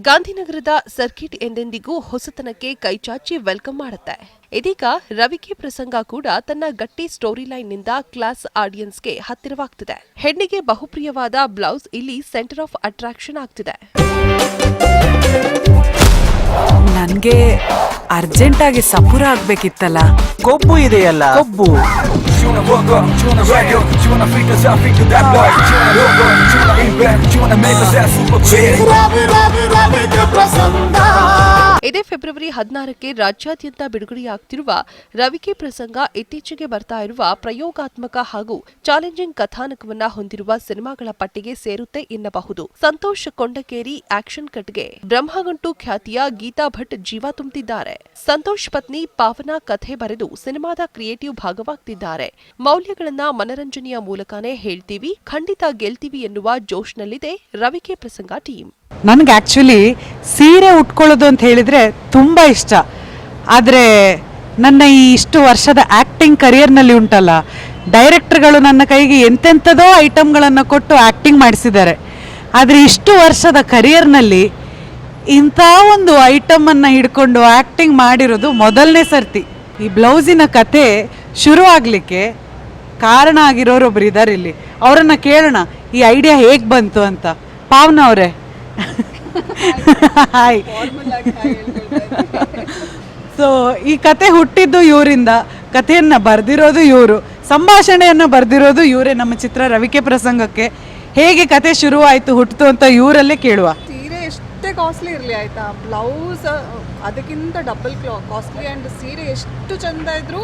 ಗಾಂಧಿನಗರದ ಸರ್ಕಿಟ್ ಎಂದೆಂದಿಗೂ ಹೊಸತನಕ್ಕೆ ಕೈಚಾಚಿ ವೆಲ್ಕಮ್ ಮಾಡುತ್ತೆ. ಇದೀಗ ರವಿಕೆ ಪ್ರಸಂಗ ಕೂಡ ತನ್ನ ಗಟ್ಟಿ ಸ್ಟೋರಿ ಲೈನ್ನಿಂದ ಕ್ಲಾಸ್ ಆಡಿಯನ್ಸ್ಗೆ ಹತ್ತಿರವಾಗ್ತಿದೆ. ಹೆಣ್ಣಿಗೆ ಬಹುಪ್ರಿಯವಾದ ಬ್ಲೌಸ್ ಇಲ್ಲಿ ಸೆಂಟರ್ ಆಫ್ ಅಟ್ರಾಕ್ಷನ್ ಆಗ್ತಿದೆ. ನನ್ಗೆ ಅರ್ಜೆಂಟ್ ಆಗಿ ಸಪುರ ಆಗ್ಬೇಕಿತ್ತಲ್ಲ. ಕೊಬ್ಬು ಇದೆಯಲ್ಲ? ಕೊಬ್ಬು. You wanna make a that super clear? Rabbit, rabbit, ಇದೇ ಫೆಬ್ರವರಿ ಹದಿನಾರಕ್ಕೆ ರಾಜ್ಯಾದ್ಯಂತ ಬಿಡುಗಡೆಯಾಗ್ತಿರುವ ರವಿಕೆ ಪ್ರಸಂಗ ಇತ್ತೀಚೆಗೆ ಬರ್ತಾ ಇರುವ ಪ್ರಯೋಗಾತ್ಮಕ ಹಾಗೂ ಚಾಲೆಂಜಿಂಗ್ ಕಥಾನಕವನ್ನ ಹೊಂದಿರುವ ಸಿನಿಮಾಗಳ ಪಟ್ಟಿಗೆ ಸೇರುತ್ತೆ ಎನ್ನಬಹುದು. ಸಂತೋಷ್ ಕೊಂಡಕೇರಿ ಆಕ್ಷನ್ ಕಟ್ಗೆ ಬ್ರಹ್ಮಗಂಟು ಖ್ಯಾತಿಯ ಗೀತಾ ಭಟ್ ಜೀವ ತುಂಬುತ್ತಿದ್ದಾರೆ ಸಂತೋಷ್ ಪತ್ನಿ ಪಾವನಾ ಕಥೆ ಬರೆದು ಸಿನಿಮಾದ ಕ್ರಿಯೇಟಿವ್ ಭಾಗವಾಗ್ತಿದ್ದಾರೆ. ಮೌಲ್ಯಗಳನ್ನ ಮನರಂಜನೆಯ ಮೂಲಕನೇ ಹೇಳ್ತೀವಿ, ಖಂಡಿತ ಗೆಲ್ತೀವಿ ಎನ್ನುವ ಜೋಶ್ನಲ್ಲಿದೆ ರವಿಕೆ ಪ್ರಸಂಗ ಟೀಮ್. ನನ್ಗೆ ಆ್ಯಕ್ಚುಲಿ ಸೀರೆ ಉಟ್ಕೊಳ್ಳೋದು ಅಂತ ಹೇಳಿದರೆ ತುಂಬ ಇಷ್ಟ. ಆದರೆ ನನ್ನ ಈ ಇಷ್ಟು ವರ್ಷದ ಆ್ಯಕ್ಟಿಂಗ್ ಕರಿಯರ್ನಲ್ಲಿ ಉಂಟಲ್ಲ ಡೈರೆಕ್ಟರ್ಗಳು ನನ್ನ ಕೈಗೆ ಎಂತೆಂಥದೋ ಐಟಮ್ಗಳನ್ನು ಕೊಟ್ಟು ಆ್ಯಕ್ಟಿಂಗ್ ಮಾಡಿಸಿದ್ದಾರೆ. ಆದರೆ ಇಷ್ಟು ವರ್ಷದ ಕರಿಯರ್ನಲ್ಲಿ ಇಂಥ ಒಂದು ಐಟಮನ್ನು ಹಿಡ್ಕೊಂಡು ಆ್ಯಕ್ಟಿಂಗ್ ಮಾಡಿರೋದು ಮೊದಲನೇ ಸರ್ತಿ. ಈ ಬ್ಲೌಸಿನ ಕತೆ ಶುರು ಆಗಲಿಕ್ಕೆ ಕಾರಣ ಆಗಿರೋರು ಒಬ್ರು ಇದ್ದಾರೆ ಇಲ್ಲಿ. ಅವರನ್ನು ಕೇಳೋಣ, ಈ ಐಡಿಯಾ ಹೇಗೆ ಬಂತು ಅಂತ. ಪಾವನ ಅವರೇ. ಹಾಯ್. ಸೊ ಈ ಕತೆ ಹುಟ್ಟಿದ್ದು ಇವರಿಂದ ಕಥೆಯನ್ನು ಬರ್ದಿರೋದು ಇವರು, ಸಂಭಾಷಣೆಯನ್ನು ಬರ್ದಿರೋದು ಇವರೇ ನಮ್ಮ ಚಿತ್ರ ರವಿಕೆ ಪ್ರಸಂಗಕ್ಕೆ. ಹೇಗೆ ಕತೆ ಶುರುವಾಯಿತು, ಹುಟ್ಟಿತು ಅಂತ ಇವರಲ್ಲೇ ಕೇಳುವ. ಸೀರೆ ಎಷ್ಟೇ ಕಾಸ್ಟ್ಲಿ ಇರಲಿ, ಆಯಿತಾ? ಬ್ಲೌಸ್ ಅದಕ್ಕಿಂತ ಡಬಲ್ ಕ್ಲಾ ಕಾಸ್ಟ್ಲಿ ಆ್ಯಂಡ್ ಸೀರೆ ಎಷ್ಟು ಚಂದ ಇದ್ರೂ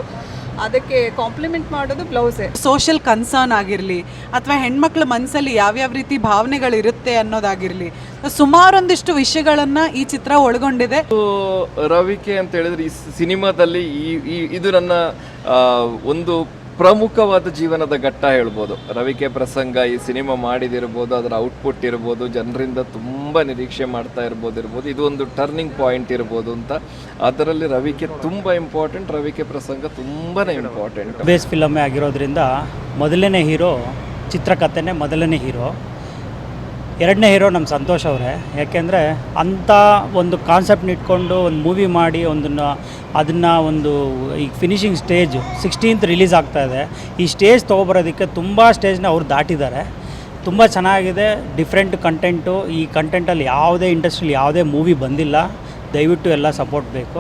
ಅದಕ್ಕೆ ಕಾಂಪ್ಲಿಮೆಂಟ್ ಮಾಡೋದು ಬ್ಲೌಸೇ ಸೋಷಿಯಲ್ ಕನ್ಸರ್ನ್ ಆಗಿರಲಿ ಅಥವಾ ಹೆಣ್ಮಕ್ಳ ಮನಸ್ಸಲ್ಲಿ ಯಾವ್ಯಾವ ರೀತಿ ಭಾವನೆಗಳಿರುತ್ತೆ ಅನ್ನೋದಾಗಿರಲಿ ಸುಮಾರೊಂದಿಷ್ಟು ವಿಷಯಗಳನ್ನು ಈ ಚಿತ್ರ ಒಳಗೊಂಡಿದೆ. ರವಿಕೆ ಅಂತ ಹೇಳಿದ್ರೆ ಈ ಸಿನಿಮಾದಲ್ಲಿ ಈ ಈ- ಇದು ನನ್ನ ಆ, ಒಂದು ಪ್ರಮುಖವಾದ ಜೀವನದ ಘಟ್ಟ ಹೇಳ್ಬೋದು. ರವಿಕೆ ಪ್ರಸಂಗ ಈ ಸಿನಿಮಾ ಮಾಡಿದಿರ್ಬೋದು, ಅದರ ಔಟ್ಪುಟ್ ಇರ್ಬೋದು, ಜನರಿಂದ ತುಂಬ ನಿರೀಕ್ಷೆ ಮಾಡ್ತಾ ಇರ್ಬೋದು ಇರ್ಬೋದು ಇದು ಒಂದು ಟರ್ನಿಂಗ್ ಪಾಯಿಂಟ್ ಇರ್ಬೋದು ಅಂತ. ಅದರಲ್ಲಿ ರವಿಕೆ ತುಂಬ ಇಂಪಾರ್ಟೆಂಟ್ ರವಿಕೆ ಪ್ರಸಂಗ ತುಂಬಾ ಇಂಪಾರ್ಟೆಂಟ್ ಬೇಸ್ ಫಿಲಮೇ ಆಗಿರೋದ್ರಿಂದ ಮೊದಲನೇ ಹೀರೋ ಚಿತ್ರಕಥೆನೇ ಮೊದಲನೇ ಹೀರೋ ಎರಡನೇ ಹೀರೋ ನಮ್ಮ ಸಂತೋಷ್ ಅವರೇ. ಯಾಕೆಂದರೆ ಅಂಥ ಒಂದು ಕಾನ್ಸೆಪ್ಟ್ನ ಇಟ್ಕೊಂಡು ಒಂದು ಮೂವಿ ಮಾಡಿ ಒಂದನ್ನು, ಅದನ್ನು ಒಂದು ಈಗ ಫಿನಿಷಿಂಗ್ ಸ್ಟೇಜ್ ಸಿಕ್ಸ್ಟೀನ್ತ್ ರಿಲೀಸ್ ಆಗ್ತಾ ಇದೆ. ಈ ಸ್ಟೇಜ್ ತೊಗೊಬರೋದಕ್ಕೆ ತುಂಬ ಸ್ಟೇಜ್ನ ಅವ್ರು ದಾಟಿದ್ದಾರೆ. ತುಂಬ ಚೆನ್ನಾಗಿದೆ ಡಿಫ್ರೆಂಟ್ ಕಂಟೆಂಟು ಈ ಕಂಟೆಂಟಲ್ಲಿ ಯಾವುದೇ ಇಂಡಸ್ಟ್ರಿಲಿ ಯಾವುದೇ ಮೂವಿ ಬಂದಿಲ್ಲ. ದಯವಿಟ್ಟು ಎಲ್ಲ ಸಪೋರ್ಟ್ ಬೇಕು.